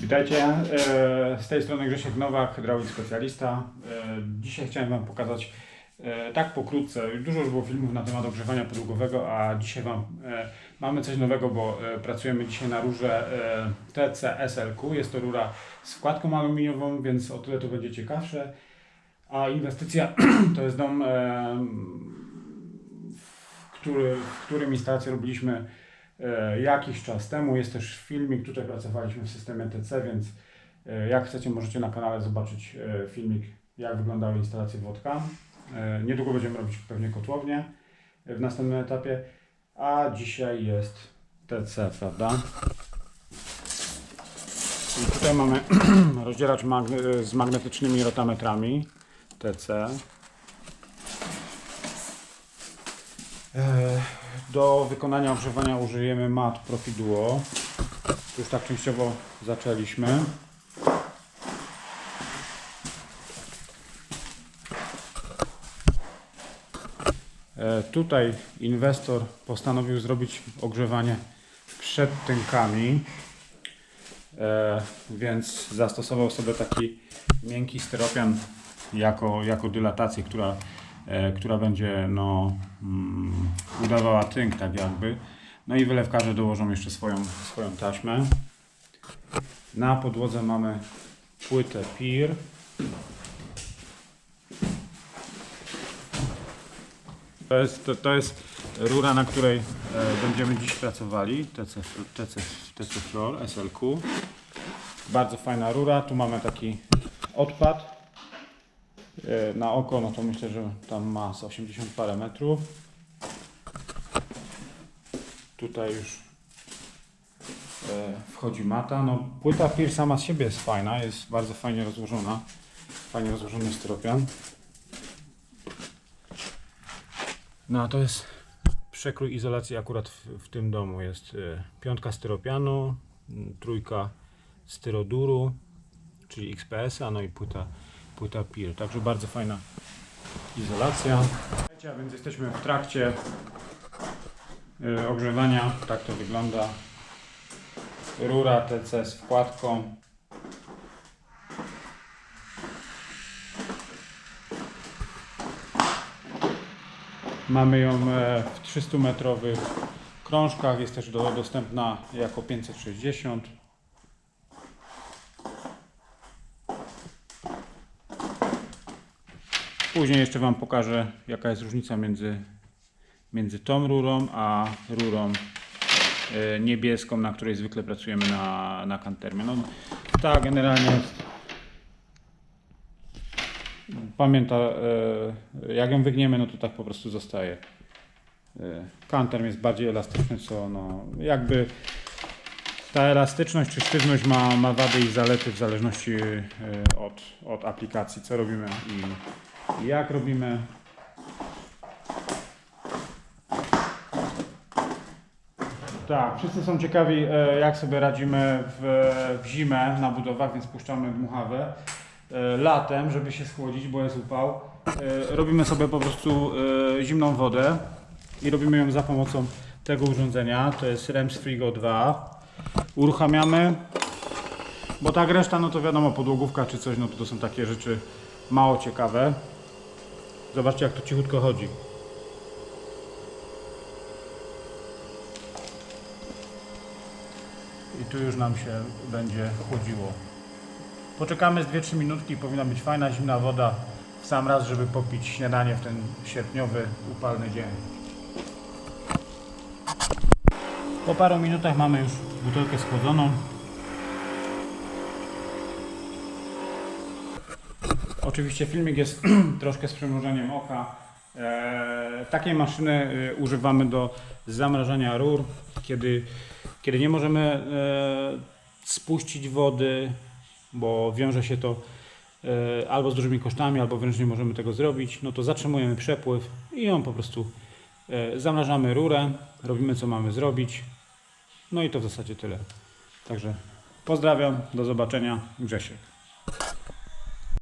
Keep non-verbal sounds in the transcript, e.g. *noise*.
Witajcie, e, z tej strony Grzesiek Nowak, hydraulik specjalista. E, Dzisiaj chciałem Wam pokazać e, tak pokrótce, dużo już było filmów na temat ogrzewania podłogowego, a dzisiaj Wam mamy coś nowego, bo pracujemy dzisiaj na rurze e, TC SLQ. Jest to rura z wkładką aluminiową, więc o tyle to będzie ciekawsze. A inwestycja *clears throat* to jest dom, w, w którym instalację robiliśmy jakiś czas temu. Jest też filmik, tutaj pracowaliśmy w systemie TC, więc e, jak chcecie możecie na kanale zobaczyć e, filmik, jak wyglądały instalacje wodka. E, Niedługo będziemy robić pewnie kotłownię e, w następnym etapie, a dzisiaj jest TC, prawda? I tutaj mamy *clears throat* rozdzielacz z magnetycznymi rotametrami TC. E, Do wykonania ogrzewania użyjemy mat Profiduo. Już tak częściowo zaczęliśmy. E, Tutaj inwestor postanowił zrobić ogrzewanie przed tynkami, e, więc zastosował sobie taki miękki styropian jako, jako dylatację, która, która będzie no, mm, udawała tynk tak jakby. No i wylewkarze dołożą jeszcze swoją, swoją taśmę. Na podłodze mamy płytę PIR. To jest, to, to jest rura, na której e, będziemy dziś pracowali. TC, TC, TC Floor SLQ. Bardzo fajna rura. Tu mamy taki odpad. E, na oko, no to myślę, że tam ma z 80 parę metrów. Tutaj już e, wchodzi mata. No, płyta PIR sama z siebie jest fajna, jest bardzo fajnie rozłożona. Fajnie rozłożony styropian. No a to jest przekrój izolacji akurat w, w tym domu. Jest e, piątka styropianu, trójka styroduru, czyli XPS-a, no i płyta, płyta PIR. Także bardzo fajna izolacja. A więc jesteśmy w trakcie e, ogrzewania. Tak to wygląda. Rura TC z wkładką. Mamy ją e, w 300 metrowych krążkach. Jest też do, dostępna jako 560. Później jeszcze Wam pokażę, jaka jest różnica między, między tą rurą a rurą e, niebieską, na której zwykle pracujemy na, na kantermie. No, ta generalnie pamięta, e, jak ją wygniemy, no to tak po prostu zostaje. E, Kanterm jest bardziej elastyczny, co no, jakby ta elastyczność czy sztywność ma, ma wady i zalety w zależności od, od aplikacji, co robimy i jak robimy. Tak, wszyscy są ciekawi, e, jak sobie radzimy w, w zimę na budowach, więc puszczamy dmuchawę e, latem, żeby się schłodzić, bo jest upał. E, Robimy sobie po prostu zimną wodę i robimy ją za pomocą tego urządzenia. To jest Rems Frigo 2. Uruchamiamy, bo tak reszta, no to wiadomo, podłogówka czy coś, no to, to są takie rzeczy mało ciekawe. Zobaczcie, jak to cichutko chodzi. I tu już nam się będzie chłodziło. Poczekamy z 2-3 minutki, powinna być fajna zimna woda w sam raz, żeby popić śniadanie w ten sierpniowy, upalny dzień. Po paru minutach mamy już butelkę schłodzoną. Oczywiście filmik jest *clears throat* troszkę z przymrużeniem oka. Eee, takiej maszyny e, używamy do zamrażania rur, kiedy, kiedy nie możemy e, spuścić wody, bo wiąże się to e, albo z dużymi kosztami, albo wręcz nie możemy tego zrobić, no to zatrzymujemy przepływ i ją po prostu e, zamrażamy rurę, robimy co mamy zrobić. No i to w zasadzie tyle. Także pozdrawiam, do zobaczenia, Grzesiek.